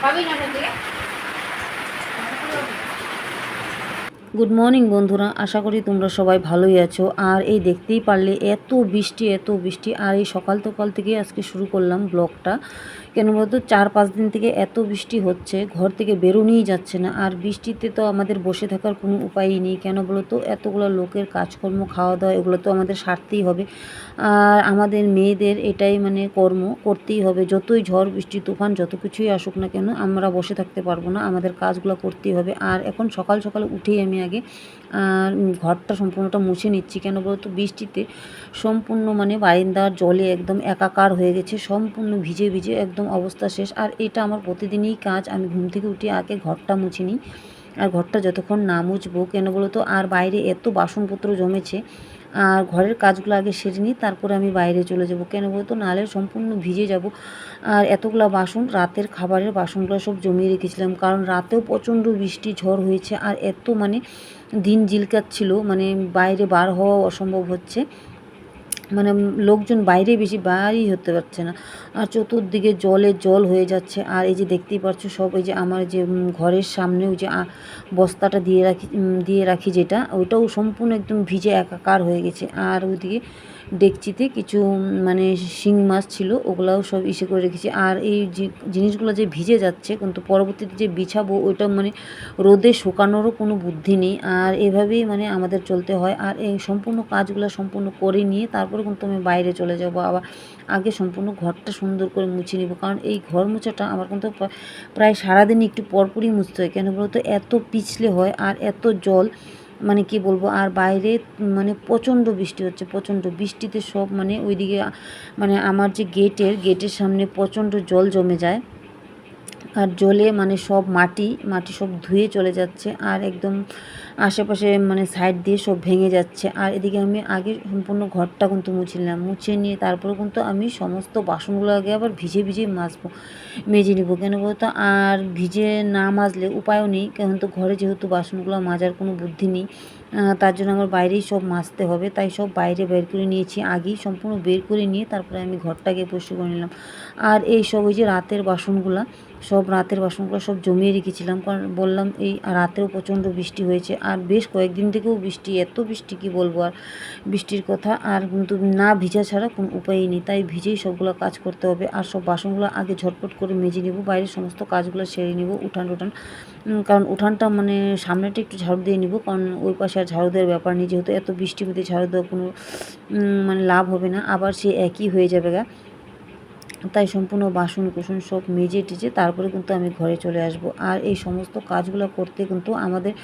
Probably niya, good morning বন্ধুরা। আশা করি তোমরা সবাই ভালোই আছো। আর এই দেখতেই পারলে এত বৃষ্টি এত বৃষ্টি। আর এই সকাল সকাল থেকে আজকে শুরু করলাম ব্লগটা। কেন বলতো, চার পাঁচ দিন থেকে এত বৃষ্টি হচ্ছে, ঘর থেকে বেরোনোই যাচ্ছে না। আর বৃষ্টিতে তো আমাদের বসে থাকার কোনো উপায়ই নেই। কেন বলো তো এতগুলো লোকের কাজকর্ম খাওয়া দাওয়া এগুলো তো আমাদের সারতেই হবে। আর আমাদের মেয়েদের এটাই মানে কর্ম, করতেই হবে। যতই ঝড়, বৃষ্টি, তুফান, যত কিছুই আসুক না কেন, আমরা বসে থাকতে পারব না। আমাদের কাজগুলো করতেই হবে। আর এখন সকাল সকাল উঠেই আমি আগে ঘরটা সম্পূর্ণটা মুছে নিচ্ছি কেন বলতো? বৃষ্টিতে সম্পূর্ণ মানে বারিন্দার জলে একদম একাকার হয়ে গেছে, সম্পূর্ণ ভিজে ভিজে একদম অবস্থা শেষ। আর এটা আমার প্রতিদিনই কাজ, আমি ঘুম থেকে উঠে আগে ঘরটা মুছে নিই। আর ঘরটা যতক্ষণ না মুছবো কেন বলতো? আর বাইরে এত বাসনপত্র জমেছে আর ঘরের কাজগুলো আগে সেরে নিই, তারপরে আমি বাইরে চলে যাব। কেন বলতো? নাহলে সম্পূর্ণ ভিজে যাব। আর এতগুলো বাসন, রাতের খাবারের বাসনগুলো সব জমিয়ে রেখেছিলাম, কারণ রাতেও প্রচণ্ড বৃষ্টি, ঝড় হয়েছে, আর এত মানে দিন জিলকাচ্ছিল মানে বাইরে বার হওয়া অসম্ভব হচ্ছে। মানে লোকজন বাইরে বেশি বাইরেই হতে পারছে না। আর চতুর্দিকে জলে জল হয়ে যাচ্ছে। আর এই যে দেখতেই পাচ্ছ সব, এই যে আমার যে ঘরের সামনে ওই যে বস্তাটা দিয়ে রাখি দিয়ে রাখি যেটা, ওইটাও সম্পূর্ণ একদম ভিজে একাকার হয়ে গেছে। আর ওইদিকে ডেকচিতে কিছু মানে শিং মাছ ছিল, ওগুলাও সব ইসে করে রেখেছি। আর এই যে জিনিসগুলো যে ভিজে যাচ্ছে, কিন্তু পরবর্তীতে যে বিছাবো, ওইটা মানে রোদে শুকানোরও কোনো বুদ্ধি নেই। আর এভাবেই মানে আমাদের চলতে হয়। আর এই সম্পূর্ণ কাজগুলো সম্পূর্ণ করে নিয়ে তারপরে কিন্তু আমি বাইরে চলে যাব। আবার আগে সম্পূর্ণ ঘরটা সুন্দর করে মুছে নিব। কারণ এই ঘর মোছাটা আমার কিন্তু প্রায় সারাদিনই একটু পরপরই মুছতে হয়। কেন বলতো? এত পিছলে হয় আর এত জল। মানে কি বলব, আর বাইরে মানে প্রচণ্ড বৃষ্টি হচ্ছে, প্রচণ্ড। বৃষ্টিতে সব মানে ওইদিকে মানে আমার যে গেটের গেটের সামনে প্রচণ্ড জল জমে যায়। আর জলে মানে সব মাটি মাটি সব ধুয়ে চলে যাচ্ছে আর একদম আশেপাশে মানে সাইড দিয়ে সব ভেঙে যাচ্ছে। আর এদিকে আমি আগে সম্পূর্ণ ঘরটা কিন্তু মুছে নিলাম মুছে নিয়ে তারপরে কিন্তু আমি সমস্ত বাসনগুলো আগে আবার ভিজে ভিজে মাজবো, মেজে নিব। কেন বলতো? আর ভিজে না মাজলে উপায়ও নেই কিন্তু ঘরে যেহেতু বাসনগুলো মাজার কোনো বুদ্ধি নেই তার জন্য আমার বাইরেই সব মাজতে হবে। তাই সব বাইরে বের করে নিয়েছি, আগেই সম্পূর্ণ বের করে নিয়ে তারপরে আমি ঘরটাকে পরিষ্কার করে নিলাম। আর এই সব ওই যে রাতের বাসনগুলা, সব রাতের বাসনগুলো সব জমিয়ে রেখেছিলাম। কারণ বললাম এই রাতেও প্রচণ্ড বৃষ্টি হয়েছে। আর বেশ কয়েকদিন থেকেও বৃষ্টি, এত বৃষ্টি কি বলব আর? বৃষ্টির কথা আর কিন্তু না ভিজা ছাড়া কোনো উপায়ই নেই। তাই ভিজেই সবগুলো কাজ করতে হবে। আর সব বাসনগুলো আগে ঝটপট করে মেজে নেব, বাইরের সমস্ত কাজগুলো সেরে নেব, উঠান টুঠান। কারণ উঠানটা মানে সামনেটা একটু ঝাড়ু দিয়ে নিব, কারণ ওই পাশে আর ঝাড়ু দেওয়ার ব্যাপার নেই। যেহেতু এত বৃষ্টি হতে ঝাড়ু দেওয়া কোনো মানে লাভ হবে না। আবার সে একই হয়ে যাবে গা। তাই সম্পূর্ণ বাসন কুসন সব মেজে টেজে তারপরে কিন্তু আমি ঘরে চলে আসব। আর এই সমস্ত কাজগুলো করতে কিন্তু আমাদের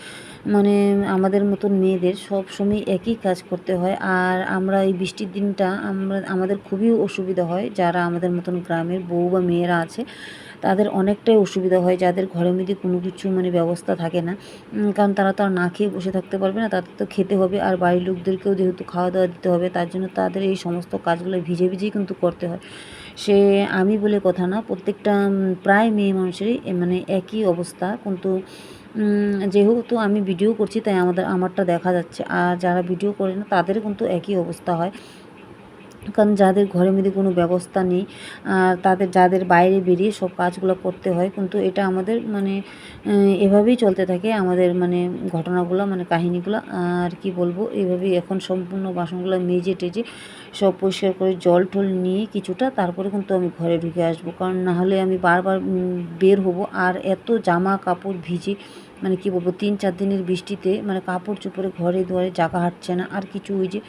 মানে আমাদের মতন মেয়েদের সব সময় একই কাজ করতে হয়। আর আমরা এই বৃষ্টির দিনটা আমরা, আমাদের খুবই অসুবিধা হয়। যারা আমাদের মতন গ্রামের বউ বা মেয়েরা আছে, তাদের অনেকটাই অসুবিধা হয়। যাদের ঘরের মধ্যে কোনো কিছু মানে ব্যবস্থা থাকে না। কারণ তারা তো আর না খেয়ে বসে থাকতে পারবে না, তাদের তো খেতে হবে। আর বাড়ির লোকদেরকেও যেহেতু খাওয়া দাওয়া দিতে হবে, তার জন্য তাদের এই সমস্ত কাজগুলো ভিজে ভিজেই কিন্তু করতে হয়। সে আমি বলে কথা না, প্রত্যেকটা প্রায় মেয়ে মানুষেরই মানে একই অবস্থা। কিন্তু যেহেতু আমি ভিডিও করছি, তাই আমাদের, আমারটা দেখা যাচ্ছে। আর যারা ভিডিও করে না, তাদের কিন্তু একই অবস্থা হয়। কারণ যাদের ঘরের মধ্যে কোনো ব্যবস্থা নেই, আর তাদের, যাদের বাইরে বেরিয়ে সব কাজগুলো করতে হয়, কিন্তু এটা আমাদের মানে এভাবেই চলতে থাকে আমাদের মানে ঘটনাগুলো মানে কাহিনিগুলো। আর কি বলব, এভাবেই এখন সম্পূর্ণ বাসনগুলো মেজে টেজে সব পরিষ্কার করে জল টল নিয়ে কিছুটা তারপরে কিন্তু আমি ঘরে ঢুকে আসব। কারণ না হলে আমি বারবার বের হব। আর এত জামা কাপড় ভিজে মানে কি বলব, তিন চার দিনের বৃষ্টিতে মানে কাপড় চোপড়ে ঘরে দুয়ারে জাগা হাঁটছে না। আর কিছু ওই যে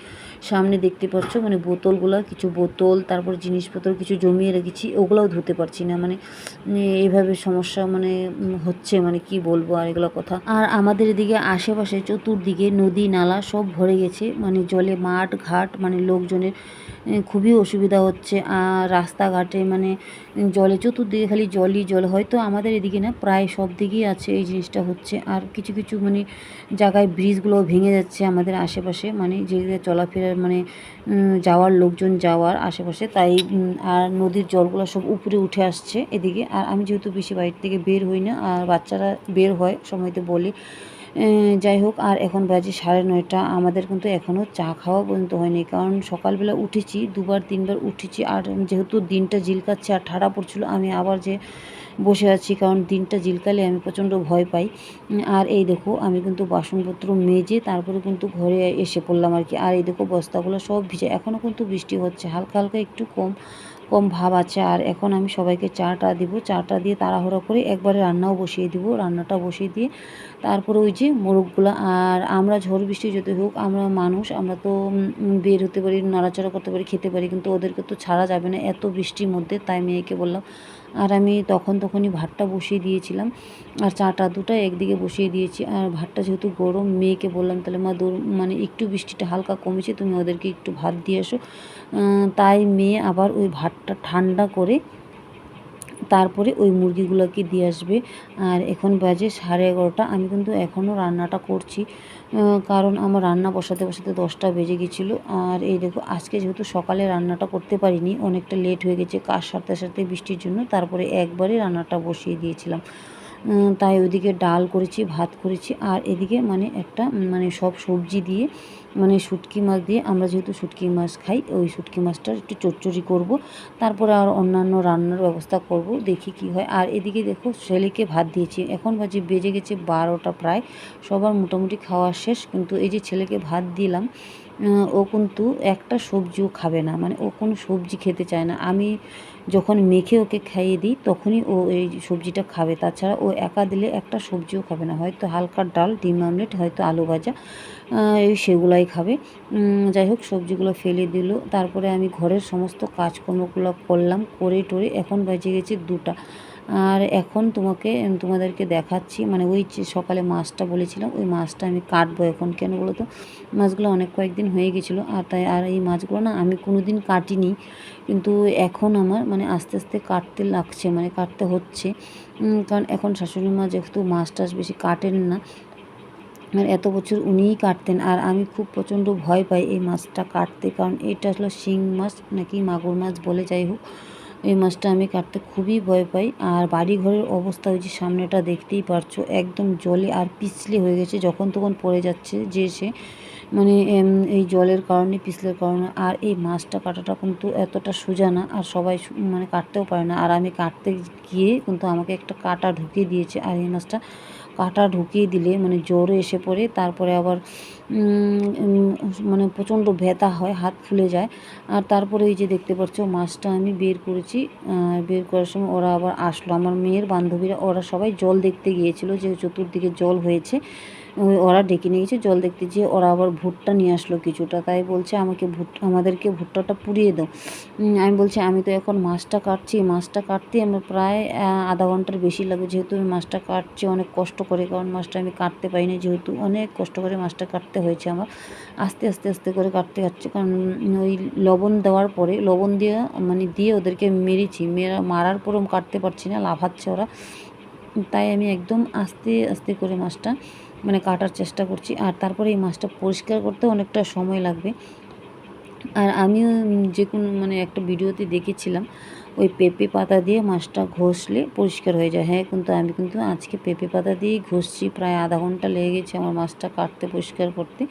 সামনে দেখতে পাচ্ছ মানে বোতলগুলো, কিছু বোতল, তারপর জিনিসপত্র, কিছু জমিয়ে রেখেছি, ওগুলোও ধুতে পারছি না মানে এইভাবে সমস্যা মানে হচ্ছে মানে কি বলব আর এগুলো কথা। আর আমাদের এদিকে আশেপাশে চতুর্দিকে নদী, নালা সব ভরে গেছে মানে জলে মাঠ, ঘাট মানে লোকজনের খুবই অসুবিধা হচ্ছে। আর রাস্তাঘাটে মানে জলে, চতুর্দিকে খালি জলই জল। হয়তো আমাদের এদিকে না, প্রায় সব দিকেই আছে এই জিনিসটা হচ্ছে। আর কিছু কিছু মানে জায়গায় ব্রিজগুলো ভেঙে যাচ্ছে আমাদের আশেপাশে মানে যে চলাফেরার মানে যাওয়ার লোকজন যাওয়ার আশেপাশে, তাই আর নদীর জলগুলো সব উপরে উঠে আসছে এদিকে। আর আমি যেহেতু বেশি বাড়ির থেকে বের হই না, আর বাচ্চারা বের হয়, সময়তে বলি। যাই হোক, আর এখন বাজে সাড়ে নয়টা, আমাদের কিন্তু এখনও চা খাওয়া পর্যন্ত হয়নি। কারণ সকালবেলা উঠেছি, দুবার, তিনবার উঠেছি, আর যেহেতু দিনটা জিলকাচ্ছে আর ঠাড়া পড়ছিল, আমি আবার যে বসে আছি, কারণ দিনটা জিলকালে আমি প্রচণ্ড ভয় পাই। আর এই দেখো, আমি কিন্তু বাসনপত্র মেজে তারপরে কিন্তু ঘরে এসে পড়লাম আর কি। আর এই দেখো, বস্তাগুলো সব ভিজে, এখনও কিন্তু বৃষ্টি হচ্ছে, হালকা হালকা একটু কম কম ভাব আছে। আর এখন আমি সবাইকে চাটা দিব চাটা দিয়ে তাড়াহুড়া করে একবারে রান্নাও বসিয়ে দিব, রান্নাটা বসিয়ে দিয়ে তারপরে ওই যে মোরগগুলো আর আমরা ঝড় বৃষ্টি যত হোক আমরা মানুষ আমরা তো বের হতে পারি নড়াচড়া করতে পারি খেতে পারি কিন্তু ওদেরকে তো ছাড়া যাবে না এত বৃষ্টির মধ্যে তাই মেয়েকে বললাম। আর আমি তখন তখনই ভাতটা বসিয়ে দিয়েছিলাম আর চাটা দুটা একদিকে বসিয়ে দিয়েছি আর ভাতটা যেহেতু গরম মেয়েকে বললাম তাহলে মা দৌড় মানে একটু বৃষ্টিটা হালকা কমেছে তুমি ওদেরকে একটু ভাত দিয়ে আহ, তাই মেয়ে আবার ওই ভাতটা ঠান্ডা করে তারপরে ওই মুরগিগুলোকে দিয়ে আসবে। আর এখন বাজে সাড়ে এগারোটা। আমি কিন্তু এখনও রান্নাটা করছি কারণ আমার রান্না বসাতে বসাতে দশটা বেজে গেছিল। আর এই দেখো, আজকে যেহেতু সকালে রান্নাটা করতে পারিনি, অনেকটা লেট হয়ে গেছে কাজ সারতে সারতে বৃষ্টির জন্য, তারপরে একবারে রান্নাটা বসিয়ে দিয়েছিলাম। তাই ওইদিকে ডাল করেছি, ভাত করেছি। আর এদিকে মানে একটা মানে সব সবজি দিয়ে মানে শুটকি মাছ দিয়ে আমরা যেহেতু শুটকি মাছ খাই, ওই শুটকি মাছটা একটু চচ্চড়ি করব। তারপরে আর অন্যান্য রান্নার ব্যবস্থা করব, দেখি কি হয়। আর এদিকে দেখো, ছেলেকে ভাত দিয়েছি। এখন বাজে, বেজে গেছে বারোটা প্রায়। সবার মোটামুটি খাওয়া শেষ। কিন্তু এই যে ছেলেকে ভাত দিলাম ও কিন্তু একটা সবজিও খাবে না। মানে ও কোনো সবজি খেতে চায় না। আমি যখন মেখে ওকে খাইয়ে দিই, তখনই ও এই সবজিটা খাবে। তাছাড়া ও একা দিলে একটা সবজিও খাবে না। হয়তো হালকা ডাল, ডিম আমলেট, হয়তো আলু ভাজা এই সেগুলাই খাবে। যাই হোক, সবজিগুলো ফেলে দিল। তারপরে আমি ঘরের সমস্ত কাজকর্মগুলো করলাম করে টরে এখন বেজে গেছে দুটা। আর এখন তোমাকে তোমাদেরকে দেখাচ্ছি মানে ওই সকালে মাছটা বলেছিলাম, ওই মাছটা আমি কাটবো এখন কেন বলো তো মাছগুলো অনেক কয়েকদিন হয়ে গেছিল, আর তাই, আর এই মাছগুলো না আমি কোনো দিন কাটিনি, কিন্তু এখন আমার মানে আস্তে আস্তে কাটতে লাগছে মানে কাটতে হচ্ছে। কারণ এখন শাশুড়ি মা যেহেতু মাছ টাছ বেশি কাটেন না, আর এত বছর উনিই কাটতেন, আর আমি খুব প্রচণ্ড ভয় পাই এই মাছটা কাটতে, কারণ এটা হলো শিং মাছ নাকি মাগুর মাছ বলে যাই হোক। এই মাছটা আমি কাটতে খুবই ভয় পাই। আর বাড়ি ঘরের অবস্থা যে সামনেটা দেখতেই পারছ, একদম জলে আর পিছলে হয়ে গেছে, যখন তখন পড়ে যাচ্ছে যে সে মানে এই জলের কারণে, পিছলের কারণে। আর এই মাছটা কাটাটা কিন্তু এতটা সোজা না, আর সবাই মানে কাটতেও পারে না। আর আমি কাটতে গিয়ে কিন্তু আমাকে একটা কাটা ঢুকিয়ে দিয়েছে, আর এই মাছটা কাটা ঢুকিয়ে দিলে মানে জ্বর এসে পড়ে, তারপরে আবার মানে প্রচণ্ড ব্যথা হয়, হাত ফুলে যায়। আর তারপরে এই যে দেখতে পাচ্ছ, মাছটা আমি বের করেছি বের করার সময় ওরা আবার আসলো। আমার মেয়ের বান্ধবীরা, ওরা সবাই জল দেখতে গিয়েছিল, যে চতুর্দিকে জল হয়েছে। ওরা ডেকে নিয়ে গেছে। জল দেখতে যেয়ে ওরা আবার ভুট্টা নিয়ে আসলো কিছুটা। তাই বলছে, আমাকে ভুট, আমাদেরকে ভুট্টাটা পুড়িয়ে দাও। আমি বলছি, আমি তো এখন মাছটা কাটছি। মাছটা কাটতে আমার প্রায় আধা ঘণ্টার বেশি লাগে। যেহেতু আমি মাছটা কাটছি, অনেক কষ্ট করে। কারণ মাছটা আমি কাটতে পারি না যেহেতু অনেক কষ্ট করে মাছটা কাটতে হয়েছে আমার। আস্তে আস্তে আস্তে করে কাটতে কাটছে। কারণ ওই লবণ দেওয়ার পরে, লবণ দিয়ে মানে দিয়ে ওদেরকে মেরেছি। মেরা, মারার পরও কাটতে পারছি না। লাফাচ্ছে ওরা। তাই আমি একদম আস্তে আস্তে করে মাছটা মানে কাটার চেষ্টা করছি। আর তারপরে এই মাছটা পরিষ্কার করতে অনেকটা সময় লাগবে। আর আমিও যে কোনো মানে একটা ভিডিওতে দেখেছিলাম, ওই পেঁপে পাতা দিয়ে মাছটা ঘষলে পরিষ্কার হয়ে যায়। হ্যাঁ কিন্তু আমি কিন্তু আজকে পেঁপে পাতা দিয়েই ঘষছি, প্রায় আধা ঘণ্টা লেগে গেছে আমার মাছটা কাটতে, পরিষ্কার করতে।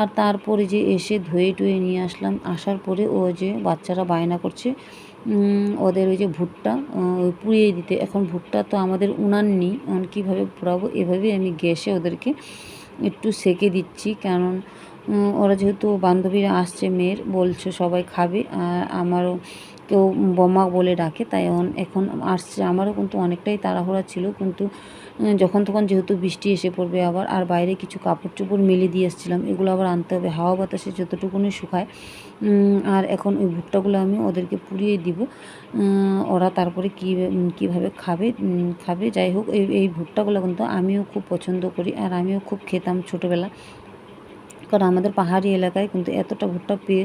আর তারপরে যে এসে ধুয়ে টুয়ে নিয়ে আসলাম, আসার পরে ও যে বাচ্চারা বায়না করছে ওদের ওই যে ভুট্টা ওই পুড়িয়ে দিতে। এখন ভুট্টা তো আমাদের উনান নেই কীভাবে পোড়াবো? এভাবেই আমি গ্যাসে ওদেরকে একটু সেকে দিচ্ছি। কারণ ওরা যেহেতু বান্ধবীরা আসছে, মেয়ের, বলছে সবাই খাবে। আর আমারও কেউ বোমা বলে ডাকে। তাই এখন আসছে। আমারও কিন্তু অনেকটাই তাড়াহুড়া ছিল। কিন্তু যখন তখন যেহেতু বৃষ্টি এসে পড়বে আবার, আর বাইরে কিছু কাপড় চোপড় মেলে দিয়ে এসেছিলাম এগুলো আবার আনতে হবে। হাওয়া বাতাসে যতটুকুনি শুকায় আর এখন ওই ভুট্টাগুলো আমি ওদেরকে পুড়িয়ে দিব। ওরা তারপরে কী কীভাবে খাবে খাবে, যাই হোক, এই এই ভুট্টাগুলো কিন্তু আমিও খুব পছন্দ করি, আর আমিও খুব খেতাম ছোটোবেলা। কারণ আমাদের পাহাড়ি এলাকায় কিন্তু এতটা ভুট্টা পেয়ে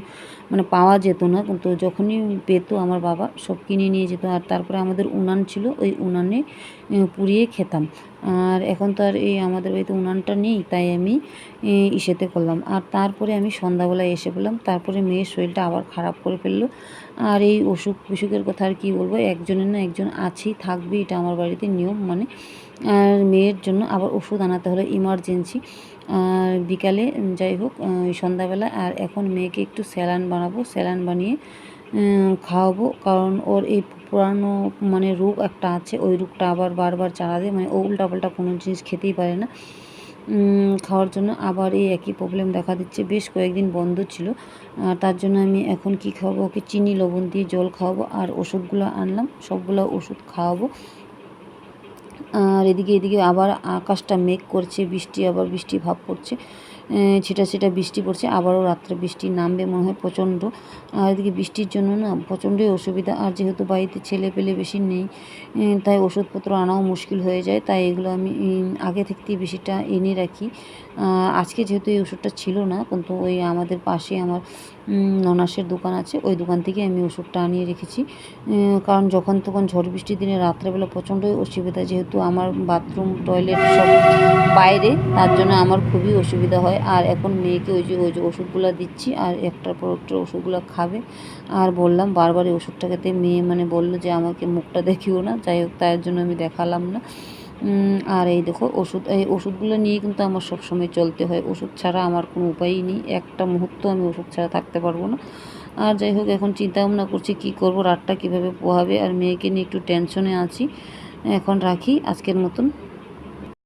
মানে পাওয়া যেত না। কিন্তু যখনই পেতো আমার বাবা, সব কিনে নিয়ে যেত। আর তারপরে আমাদের উনান ছিল, ওই উনানে পুড়িয়ে খেতাম। আর এখন তো আর এই আমাদের বাড়িতে উনানটা নেই, তাই আমি ইসেতে করলাম। আর তারপরে আমি সন্ধ্যাবেলায় এসে পেলাম তারপরে মেয়ের শরীরটা আবার খারাপ করে ফেলল। আর এই অসুখ বিসুখের কথা আর কী বলব, একজনের না একজন আছেই থাকবে এটা আমার বাড়িতে নিয়ম মানে। আর মেয়ের জন্য আবার ওষুধ আনাতে হলো, ইমার্জেন্সি। বিকালে যাই হোক সন্ধ্যাবেলা। আর এখন মেয়েকে একটু স্যালান বানাবো, স্যালান বানিয়ে খাওয়াবো। কারণ ওর এই পুরানো মানে রোগ একটা আছে, ওই রোগটা আবার বারবার চালা দেয়। মানে ও উল্টাপাল্টা কোনো জিনিস খেতেই পারে না খাওয়ার জন্য। আবার এই একই প্রবলেম দেখা দিচ্ছে। বেশ কয়েকদিন বন্ধ ছিল। তার জন্য আমি এখন কি খাওয়াবো? ওকে চিনি, লবণ দিয়ে জল খাওয়াবো। আর ওষুধগুলো আনলাম। সবগুলো ওষুধ খাওয়াবো। আর এদিকে এদিকে আবার আকাশটা মেঘ করছে বৃষ্টি আবার বৃষ্টি ভাব আহ, ছিটা ছিটা বৃষ্টি পড়ছে আবারও রাত্রে বৃষ্টি নামবে মনে হয় প্রচণ্ড। আর এদিকে বৃষ্টির জন্য না প্রচণ্ডই অসুবিধা আর যেহেতু বাড়িতে ছেলে পেলে বেশি নেই তাই ওষুধপত্র আনাও মুশকিল হয়ে যায় তাই এগুলো আমি আগে থাকতেই বেশিটা এনে রাখি। আজকে যেহেতু এই ওষুধটা ছিল না কিন্তু ওই আমাদের পাশে আমার ননাসের দোকান আছে। ওই দোকান থেকে আমি ওষুধটা আনিয়ে রেখেছি। কারণ যখন তখন ঝড় বৃষ্টির দিনে রাত্রেবেলা প্রচণ্ডই অসুবিধা, যেহেতু আমার বাথরুম, টয়লেট সব বাইরে, তার জন্য আমার খুবই অসুবিধা হয়। আর এখন মেয়েকে ওই যে ওই যে ওষুধগুলো দিচ্ছি, আর একটার পর একটা ওষুধগুলো খাবে। আর বললাম বারবার এই ওষুধটা খেতে। মেয়ে মানে বলল যে, আমাকে মুখটা দেখিও না। যাই হোক তার জন্য আমি দেখালাম না। আর এই দেখো, ওষুধ, এই ওষুধগুলো নিয়ে কিন্তু আমার সবসময় চলতে হয়। ওষুধ ছাড়া আমার কোনো উপায়ই নেই। একটা মুহূর্ত আমি ওষুধ ছাড়া থাকতে পারব না। আর যাই হোক, এখন চিন্তা ভাবনা করছি কি করব, রাতটা কীভাবে পোহাবে? আর মেয়েকে নিয়ে একটু টেনশনে আছি। এখন রাখি আজকের মতন।